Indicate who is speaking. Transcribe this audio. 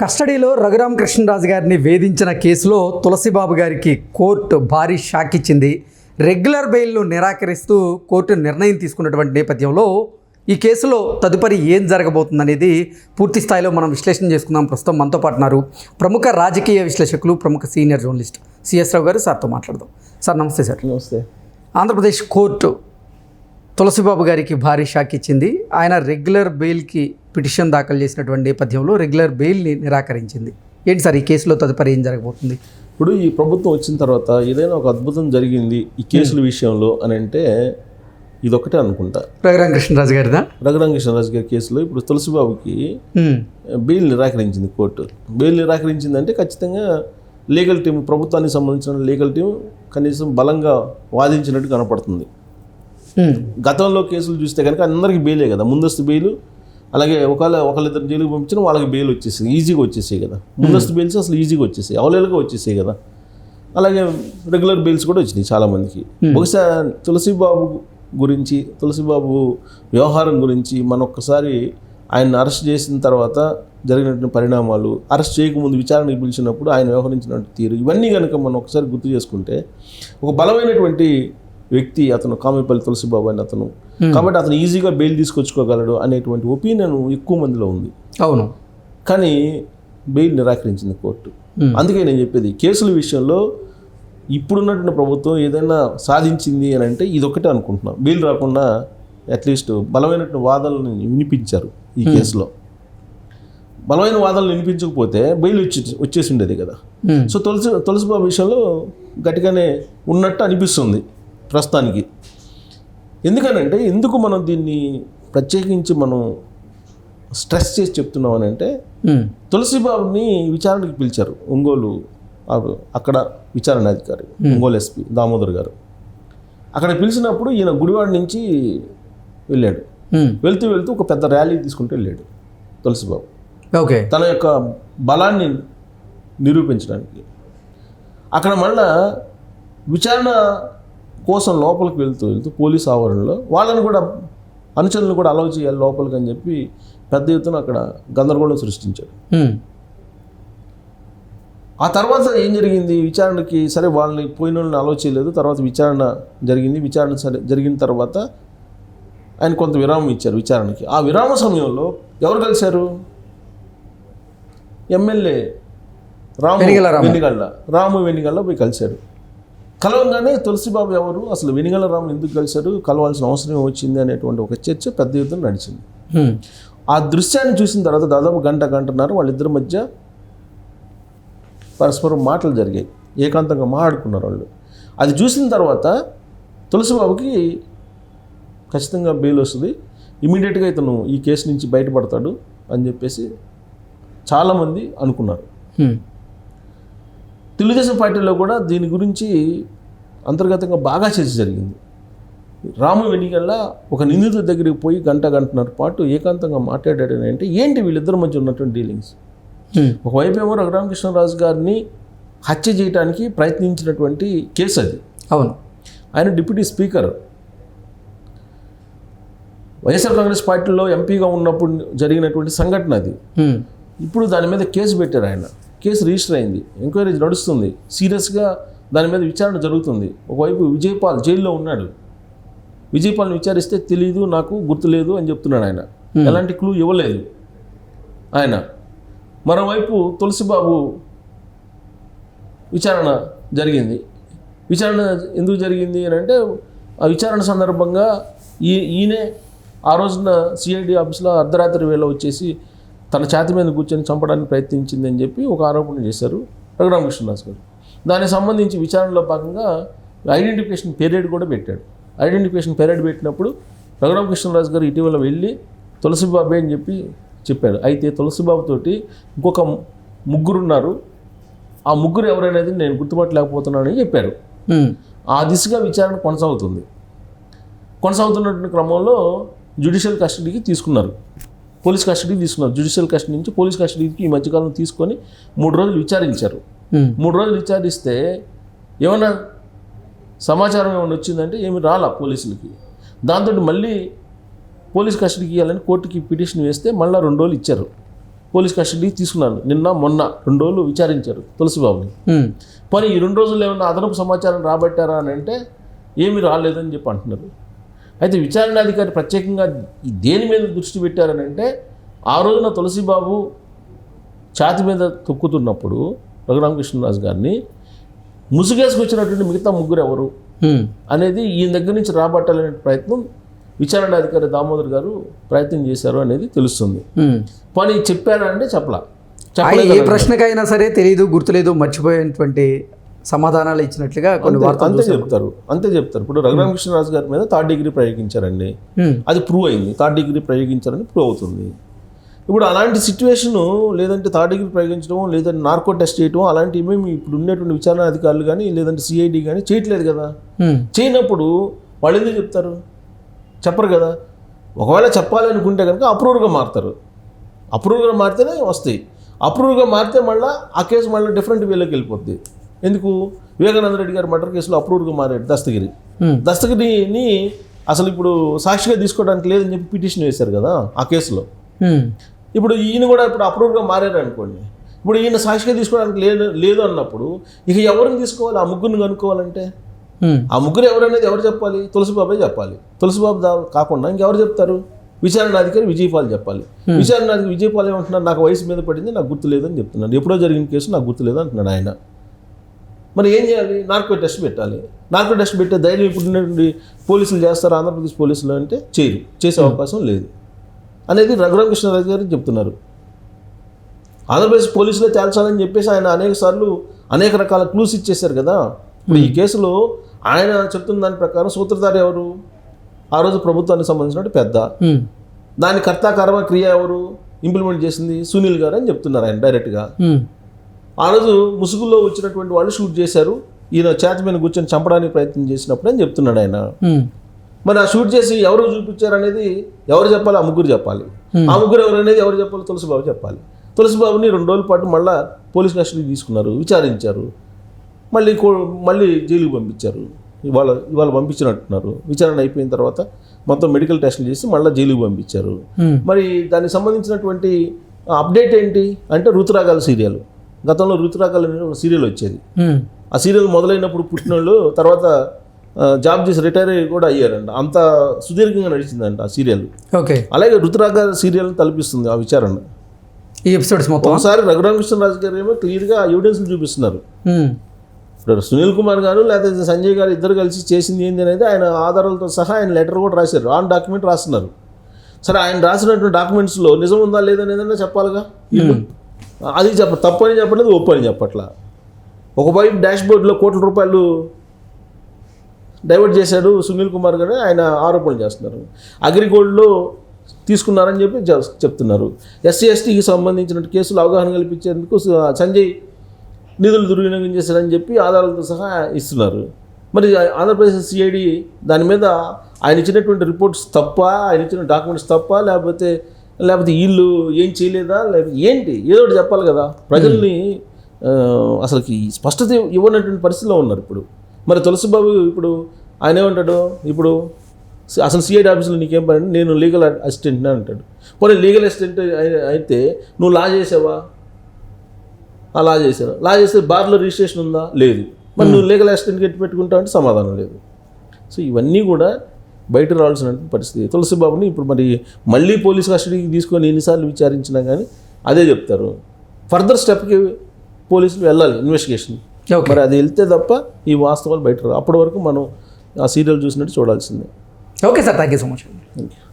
Speaker 1: కస్టడీలో రఘురామ కృష్ణరాజు గారిని వేధించిన కేసులో తులసిబాబు గారికి కోర్టు భారీ షాక్ ఇచ్చింది. రెగ్యులర్ బెయిల్ను నిరాకరిస్తూ కోర్టు నిర్ణయం తీసుకున్నటువంటి నేపథ్యంలో ఈ కేసులో తదుపరి ఏం జరగబోతుందనేది పూర్తి స్థాయిలో మనం విశ్లేషణ చేసుకుందాం. ప్రస్తుతం మనతో పాటు ఉన్నారు ప్రముఖ రాజకీయ విశ్లేషకులు ప్రముఖ సీనియర్ జర్నలిస్ట్ సిఎస్ రావు గారు. సార్తో మాట్లాడదాం. సార్ నమస్తే సార్.
Speaker 2: నమస్తే.
Speaker 1: ఆంధ్రప్రదేశ్ కోర్టు తులసిబాబు గారికి భారీ షాక్ ఇచ్చింది. ఆయన రెగ్యులర్ బెయిల్కి పిటిషన్ దాఖలు చేసినటువంటి నేపథ్యంలో రెగ్యులర్ బెయిల్ని నిరాకరించింది. ఏంటి సార్ ఈ కేసులో తదుపరి ఏం జరగబోతుంది?
Speaker 2: ఇప్పుడు ఈ ప్రభుత్వం వచ్చిన తర్వాత ఏదైనా ఒక అద్భుతం జరిగింది ఈ కేసుల విషయంలో అని అంటే ఇదొకటే అనుకుంటా.
Speaker 1: రఘురామ కృష్ణరాజు గారిదా?
Speaker 2: రఘురామ కృష్ణరాజు గారి కేసులో ఇప్పుడు తులసిబాబుకి బెయిల్ నిరాకరించింది కోర్టు. బెయిల్ నిరాకరించిందంటే ఖచ్చితంగా లీగల్ టీం ప్రభుత్వానికి సంబంధించిన లీగల్ టీం కనీసం బలంగా వాదించినట్టు కనపడుతుంది. గతంలో కేసులు చూస్తే కనుక అందరికీ బెయిలే కదా. ముందస్తు బెయిల్ అలాగే ఒకవేళ ఒకళ్ళిద్దరు జైలుకి పంపించిన వాళ్ళకి బెయిల్ వచ్చేసి ఈజీగా వచ్చేసాయి కదా. ముందస్తు బెయిల్స్ అసలు ఈజీగా వచ్చేసాయి. అవలేలుగా వచ్చేసాయి కదా. అలాగే రెగ్యులర్ బెయిల్స్ కూడా వచ్చినాయి చాలామందికి. బహుశా తులసిబాబు గురించి తులసిబాబు వ్యవహారం గురించి మనం ఒక్కసారి ఆయన అరెస్ట్ చేసిన తర్వాత జరిగినటువంటి పరిణామాలు అరెస్ట్ చేయకముందు విచారణకు పిలిచినప్పుడు ఆయన వ్యవహరించినటువంటి తీరు ఇవన్నీ కనుక మనం ఒకసారి గుర్తు చేసుకుంటే ఒక బలమైనటువంటి వ్యక్తి అతను కామెపల్లి తులసిబాబు అని అతను. కాబట్టి అతను ఈజీగా బెయిల్ తీసుకొచ్చుకోగలడు అనేటువంటి ఒపీనియన్ ఎక్కువ మందిలో ఉంది.
Speaker 1: అవును.
Speaker 2: కానీ బెయిల్ నిరాకరించింది కోర్టు.
Speaker 1: Hmm.
Speaker 2: అందుకే నేను చెప్పేది కేసుల విషయంలో ఇప్పుడున్నటువంటి ప్రభుత్వం ఏదైనా సాధించింది అని అంటే ఇదొకటే అనుకుంటున్నాం. బెయిల్ రాకుండా అట్లీస్ట్ బలమైనటువంటి వాదనలను వినిపించారు ఈ కేసులో. బలమైన వాదనలు వినిపించకపోతే బెయిల్ వచ్చి వచ్చేసి ఉండేది కదా. సో తులసి తులసిబాబు విషయంలో గట్టిగానే ఉన్నట్టు అనిపిస్తుంది. ప్రస్తుతానికి. ఎందుకనంటే ఎందుకు మనం దీన్ని ప్రత్యేకించి మనం స్ట్రెస్ చేసి చెప్తున్నాం అని అంటే తులసిబాబుని విచారణకి పిలిచారు ఒంగోలు అక్కడ విచారణ అధికారి ఒంగోలు ఎస్పీ దామోదర్ గారు. అక్కడ పిలిచినప్పుడు ఈయన గుడివాడ నుంచి వెళ్ళాడు. వెళ్తూ వెళ్తూ ఒక పెద్ద ర్యాలీ తీసుకుంటూ వెళ్ళాడు తులసిబాబు.
Speaker 1: ఓకే.
Speaker 2: తన యొక్క బలాన్ని నిరూపించడానికి. అక్కడ మళ్ళా విచారణ కోసం లోపలికి వెళ్తూ వెళ్తూ పోలీస్ ఆవరణలో వాళ్ళని కూడా అనుచరులను కూడా అలౌ చేయాలి లోపలికి అని చెప్పి పెద్ద ఎత్తున అక్కడ గందరగోళం సృష్టించాడు ఆ తర్వాత ఏం జరిగింది? విచారణకి సరే వాళ్ళని పోయిన వాళ్ళని అలౌ చేయలేదు. తర్వాత విచారణ జరిగింది. విచారణ సరే జరిగిన తర్వాత ఆయన కొంత విరామం ఇచ్చారు విచారణకి. ఆ విరామ సమయంలో ఎవరు కలిశారు? ఎమ్మెల్యే రాము. వెనిగళ్ళ. రాము వెనిగళ్ళ పోయి కలిశాడు కలవగానే తులసిబాబు ఎవరు? అసలు వెనిగళ్ళ రాము ఎందుకు కలిశారు? కలవాల్సిన అవసరం వచ్చింది అనేటువంటి ఒక చర్చ పెద్ద ఎత్తున నడిచింది. ఆ దృశ్యాన్ని చూసిన తర్వాత దాదాపు గంట గంటన్నర వాళ్ళిద్దరి మధ్య పరస్పరం మాటలు జరిగాయి. ఏకాంతంగా మాట్లాడుకున్నారు వాళ్ళు. అది చూసిన తర్వాత తులసిబాబుకి ఖచ్చితంగా బెయిల్ వస్తుంది. ఇమీడియట్గా ఇతను ఈ కేసు నుంచి బయటపడతాడు అని చెప్పేసి చాలామంది అనుకున్నారు. తెలుగుదేశం పార్టీలో కూడా దీని గురించి అంతర్గతంగా బాగా చర్చ జరిగింది. రాము వెనిగల్ల ఒక నిందితుడి దగ్గరికి పోయి గంట గంటన్నర పాటు ఏకాంతంగా మాట్లాడాడు అని అంటే ఏంటి వీళ్ళిద్దరి మధ్య ఉన్నటువంటి డీలింగ్స్? ఒకవైపు ఏమో రఘురామకృష్ణరాజు గారిని హత్య చేయడానికి ప్రయత్నించినటువంటి కేసు అది.
Speaker 1: అవును.
Speaker 2: ఆయన డిప్యూటీ స్పీకర్. వైఎస్ఆర్ కాంగ్రెస్ పార్టీలో ఎంపీగా ఉన్నప్పుడు జరిగినటువంటి సంఘటన అది. ఇప్పుడు దాని మీద కేసు పెట్టారు ఆయన. కేసు రిజిస్టర్ అయింది. ఎంక్వైరీ నడుస్తుంది. సీరియస్గా దాని మీద విచారణ జరుగుతుంది. ఒకవైపు విజయపాల్ జైల్లో ఉన్నాడు. విజయపాల్ని విచారిస్తే తెలీదు నాకు గుర్తులేదు అని చెప్తున్నాడు ఆయన. ఎలాంటి క్లూ ఇవ్వలేదు ఆయన. మరోవైపు తులసిబాబు విచారణ జరిగింది. విచారణ ఎందుకు జరిగింది అని అంటే ఆ విచారణ సందర్భంగా ఈ ఈయనే ఆ రోజున సిఐడి ఆఫీస్లో అర్ధరాత్రి వేళ వచ్చేసి తన ఛాతి మీద కూర్చొని చంపడానికి ప్రయత్నించింది అని చెప్పి ఒక ఆరోపణ చేశారు రఘురామకృష్ణదాస్ గారు. దానికి సంబంధించి విచారణలో భాగంగా ఐడెంటిఫికేషన్ పీరియడ్ కూడా పెట్టాడు. ఐడెంటిఫికేషన్ పీరియడ్ పెట్టినప్పుడు రఘురామకృష్ణరాజు గారు ఇటీవల వెళ్ళి తులసిబాబే అని చెప్పి చెప్పాడు అయితే తులసిబాబు తోటి ఇంకొక ముగ్గురు ఉన్నారు ఆ ముగ్గురు ఎవరనేది నేను గుర్తుపట్టలేకపోతున్నానని చెప్పారు. ఆ దిశగా విచారణ కొనసాగుతుంది. కొనసాగుతున్నటువంటి క్రమంలో జ్యుడిషియల్ కస్టడీకి తీసుకున్నారు. పోలీస్ కస్టడీకి తీసుకున్నారు. జ్యుడిషియల్ కస్టడీ నుంచి పోలీస్ కస్టడీకి ఈ మధ్యకాలం తీసుకొని మూడు రోజులు విచారించారు. మూడు రోజులు విచారిస్తే ఏమన్నా సమాచారం ఏమైనా వచ్చిందంటే ఏమి రాలా పోలీసులకి? దాంతో మళ్ళీ పోలీస్ కస్టడీకి ఇవ్వాలని కోర్టుకి పిటిషన్ వేస్తే మళ్ళీ రెండు రోజులు ఇచ్చారు. పోలీస్ కస్టడీ తీసుకున్నారు నిన్న మొన్న రెండు రోజులు విచారించారు తులసిబాబుని. మరి ఈ రెండు రోజులు ఏమన్నా అదనపు సమాచారం రాబట్టారా అని అంటే ఏమీ రాలేదని చెప్పి అంటున్నారు. అయితే విచారణ అధికారి ప్రత్యేకంగా దేని మీద దృష్టి పెట్టారని అంటే ఆ రోజున తులసిబాబు ఛాతి మీద తొక్కుతున్నప్పుడు రఘురామకృష్ణరాజు గారిని ముసుగేసుకొచ్చినటువంటి మిగతా ముగ్గురు ఎవరు? అనేది ఈయన దగ్గర నుంచి రాబట్టాలనే ప్రయత్నం విచారణ అధికారి దామోదర్ గారు ప్రయత్నం చేశారు అనేది తెలుస్తుంది. పని చెప్పారా అంటే చెప్పలా.
Speaker 1: ఏ ప్రశ్నకైనా సరే తెలియదు గుర్తులేదు మర్చిపోయినటువంటి సమాధానాలు ఇచ్చినట్లుగా కొన్ని
Speaker 2: అంతే-
Speaker 1: వార్తలు
Speaker 2: అంతే చెప్తారు అంతే చెప్తారు. ఇప్పుడు రఘురామకృష్ణరాజు గారి మీద థర్డ్ డిగ్రీ ప్రయోగించారండి. అది ప్రూవ్ అయింది. థర్డ్ డిగ్రీ ప్రయోగించారని ప్రూవ్ అవుతుంది. ఇప్పుడు అలాంటి సిచ్యువేషను లేదంటే థర్డ్ డిగ్రీ ప్రయోగించడం లేదంటే నార్కో టెస్ట్ చేయడం అలాంటివి ఏమేమి ఇప్పుడు ఉండేటువంటి విచారణ అధికారులు కానీ లేదంటే సిఐడి కానీ చేయట్లేదు కదా. చేయనప్పుడు వాళ్ళు ఎందుకు చెప్తారు? చెప్పరు కదా. ఒకవేళ చెప్పాలి అనుకుంటే కనుక అప్రూవ్గా మారుతారు. అప్రూవ్గా మారితేనే వస్తాయి. అప్రూవ్గా మారితే మళ్ళీ ఆ కేసు మళ్ళీ డిఫరెంట్ వేలోకి వెళ్ళిపోద్ది. ఎందుకు? వివేకానంద రెడ్డి గారి మర్డర్ కేసులో అప్రూవ్గా మారాడు దస్తగిరి. దస్తగిరిని అసలు ఇప్పుడు సాక్షిగా తీసుకోవడానికి లేదని చెప్పి పిటిషన్ వేశారు కదా ఆ కేసులో. ఇప్పుడు ఈయన కూడా ఇప్పుడు అప్రూవ్గా మారారు అనుకోండి. ఇప్పుడు ఈయన సాక్షిగా తీసుకోవడానికి లేదు లేదు అన్నప్పుడు ఇక ఎవరిని తీసుకోవాలి? ఆ ముగ్గురిని కనుక్కోవాలంటే? ఆ ముగ్గురు ఎవరనేది ఎవరు చెప్పాలి? తులసిబాబే చెప్పాలి. తులసిబాబు దా కాకుండా ఇంకెవరు చెప్తారు? విచారణ అధికారి విజయపాల్ చెప్పాలి. విచారణ అధికారి విజయపాల్ ఏమంటున్నారు నాకు వయసు మీద పడింది నాకు గుర్తు లేదని చెప్తున్నాడు. ఎప్పుడో జరిగిన కేసు నాకు గుర్తు లేదు అంటున్నాడు ఆయన. మరి ఏం చేయాలి? నార్కో టెస్ట్ పెట్టాలి. నార్కో టెస్ట్ పెట్టే ధైర్యం ఇప్పుడు పోలీసులు చేస్తారు? ఆంధ్రప్రదేశ్ పోలీసులు అంటే చేయరు. చేసే అవకాశం లేదు. అనేది రఘురామకృష్ణరాజు గారు చెప్తున్నారు. ఆంధ్రప్రదేశ్ పోలీసులే తేల్చాలని చెప్పేసి ఆయన అనేక సార్లు అనేక రకాల క్లూస్ ఇచ్చేశారు కదా. ఇప్పుడు ఈ కేసులో ఆయన చెప్తున్న దాని ప్రకారం సూత్రధారి ఎవరు? ఆ రోజు ప్రభుత్వానికి సంబంధించిన పెద్ద.
Speaker 1: ఉమ్,
Speaker 2: దాని కర్త కర్మ క్రియ ఎవరు? ఇంప్లిమెంట్ చేసింది సునీల్ గారు అని చెప్తున్నారు ఆయన డైరెక్ట్గా ఆ రోజు ముసుగుల్లో వచ్చినటువంటి వాళ్ళు షూట్ చేశారు. ఈయన చేతి మీద కూర్చొని చంపడానికి ప్రయత్నం చేసినప్పుడు అని చెప్తున్నాడు ఆయన. మరి ఆ షూట్ చేసి ఎవరు చూపించారు అనేది ఎవరు చెప్పాలి ఆ ముగ్గురు చెప్పాలి. ఆ ముగ్గురు ఎవరు అనేది ఎవరు చెప్పాలి తులసిబాబు చెప్పాలి. తులసిబాబుని రెండు రోజుల పాటు మళ్ళీ పోలీస్ కస్టడీ తీసుకున్నారు విచారించారు. మళ్ళీ మళ్ళీ జైలుకి పంపించారు. ఇవాళ ఇవాళ పంపించినట్టున్నారు. విచారణ అయిపోయిన తర్వాత మొత్తం మెడికల్ టెస్టులు చేసి మళ్ళీ జైలుకి పంపించారు. మరి దానికి సంబంధించినటువంటి అప్డేట్ ఏంటి? అంటే ఋతురాగాల సీరియల్. గతంలో ఋతురాగాలు అనే ఒక సీరియల్ వచ్చేది. ఆ సీరియల్ మొదలైనప్పుడు పుట్టిన వాళ్ళు తర్వాత జాబ్ చేసి రిటైర్ అయ్యి కూడా అయ్యారంట. అంత సుదీర్ఘంగా నడిచిందంట ఆ సీరియల్.
Speaker 1: ఓకే.
Speaker 2: అలాగే ఋతురాగ సీరియల్ తలపిస్తుంది ఆ విచారణ.
Speaker 1: ఈ ఎపిసోడ్స్ మొత్తం?
Speaker 2: ఒకసారి రఘురామకృష్ణరాజు గారు ఏమో క్లియర్గా ఎవిడెన్స్లు చూపిస్తున్నారు. ఇప్పుడు సునీల్ కుమార్ గారు లేకపోతే సంజయ్ గారు ఇద్దరు కలిసి చేసింది ఏంది అనేది ఆయన ఆధారాలతో సహా ఆయన లెటర్ కూడా రాశారు. ఆన్ డాక్యుమెంట్ రాస్తున్నారు. సరే ఆయన రాసినటువంటి డాక్యుమెంట్స్లో నిజం ఉందా లేదనేదన్నా చెప్పాలిగా. అది చెప్ప తప్పు అని చెప్పట్లేదు ఒప్పు అని చెప్పట్లా. ఒకవైపు డాష్ బోర్డులో కోట్ల రూపాయలు డైవర్ట్ చేశాడు సునీల్ కుమార్ గారు ఆయన ఆరోపణలు చేస్తున్నారు. అగ్రిగోల్డ్లో తీసుకున్నారని చెప్పి చెప్తున్నారు. ఎస్సీ ఎస్టీకి సంబంధించిన కేసులు అవగాహన కల్పించేందుకు సంజయ్ నిధులు దుర్వినియోగం చేశారని చెప్పి ఆధారాలతో సహా ఇస్తున్నారు. మరి ఆంధ్రప్రదేశ్ సిఐడి దాని మీద ఆయన ఇచ్చినటువంటి రిపోర్ట్స్ తప్ప ఆయన ఇచ్చిన డాక్యుమెంట్స్ తప్ప లేకపోతే లేకపోతే వీళ్ళు ఏం చేయలేదా? లేకపోతే ఏంటి? ఏదో ఒకటి చెప్పాలి కదా. ప్రజల్ని అసలుకి స్పష్టత ఇవ్వనటువంటి పరిస్థితిలో ఉన్నారు ఇప్పుడు. మరి తులసిబాబు ఇప్పుడు ఆయన ఏమంటాడు? ఇప్పుడు అసలు సిఐడి ఆఫీసులో నీకేం పని? నేను లీగల్ అసిస్టెంట్ని అంటాడు. పోనీ లీగల్ అసిస్టెంట్ అయితే నువ్వు లా చేసావా? ఆ లా చేశారు. లా చేస్తే బార్లో రిజిస్ట్రేషన్ ఉందా? లేదు. మరి నువ్వు లీగల్ అసిస్టెంట్ ఎట్టి పెట్టుకుంటావు అంటే సమాధానం లేదు. సో ఇవన్నీ కూడా బయట రావాల్సిన పరిస్థితి. తులసిబాబుని ఇప్పుడు మరి మళ్ళీ పోలీస్ కస్టడీకి తీసుకొని ఎన్నిసార్లు విచారించినా కానీ అదే చెప్తారు. ఫర్దర్ స్టెప్కి పోలీసులు వెళ్ళాలి ఇన్వెస్టిగేషన్. మరి అది వెళ్తే తప్ప ఈ వాస్తవాలు బయట రావు. అప్పటి వరకు మనం ఆ సీరియల్ చూసినట్టు చూడాల్సిందే.
Speaker 1: Okay sir thank you so much.
Speaker 2: Thank you